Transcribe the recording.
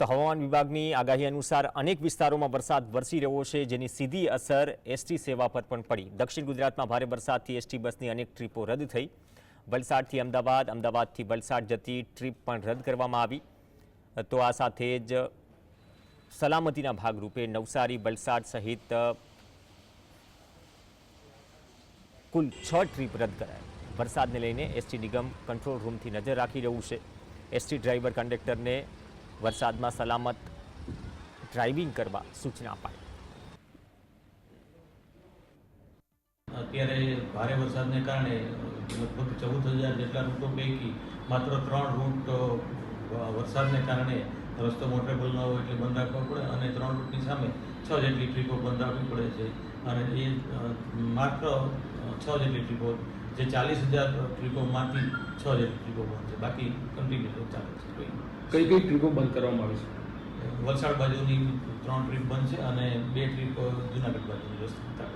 તો હવામાન વિભાગની આગાહી અનુસાર અનેક વિસ્તારોમાં વરસાદ વરસી રહ્યો છે, જેની સીધી અસર એસટી સેવા પર પણ પડી. દક્ષિણ ગુજરાતમાં ભારે વરસાદથી એસટી બસની અનેક ટ્રીપો રદ થઈ. વલસાડથી અમદાવાદ, અમદાવાદથી વલસાડ જતી ટ્રીપ પણ રદ કરવામાં આવી. તો આ સાથે જ સલામતીના ભાગરૂપે નવસારી, વલસાડ સહિત કુલ છ ટ્રીપ રદ કરાઈ. વરસાદને લઈને એસટી નિગમ કંટ્રોલ રૂમથી નજર રાખી રહ્યું છે. એસટી ડ્રાઈવર કંડક્ટરને વરસાદમાં સલામત ડ્રાઇવિંગ કરવા સૂચના અપાઈ. અત્યારે ભારે વરસાદને કારણે લગભગ ચૌદ હજાર જેટલા રૂટો પૈકી માત્ર ત્રણ રૂટ વરસાદને કારણે રસ્તો મોટરેબલ ન હોય એટલે બંધ રાખવો પડે અને ત્રણ રૂટની સામે છ જેટલી ટ્રીપો બંધ રાખવી પડે છે. અને એ માત્ર છ જેટલી ટ્રીપો જે ચાલીસ હજાર ટ્રીપોમાંથી છ જેટલી ટ્રીપો બંધ છે. બાકી કન્ટિન્યુ ચાલે છે. કઈ કઈ ટ્રીપો બંધ કરવામાં આવી છે? વલસાડ બાજુની ત્રણ ટ્રીપ બંધ છે અને બે ટ્રીપ જુનાગઢ બાજુની રસ્તે.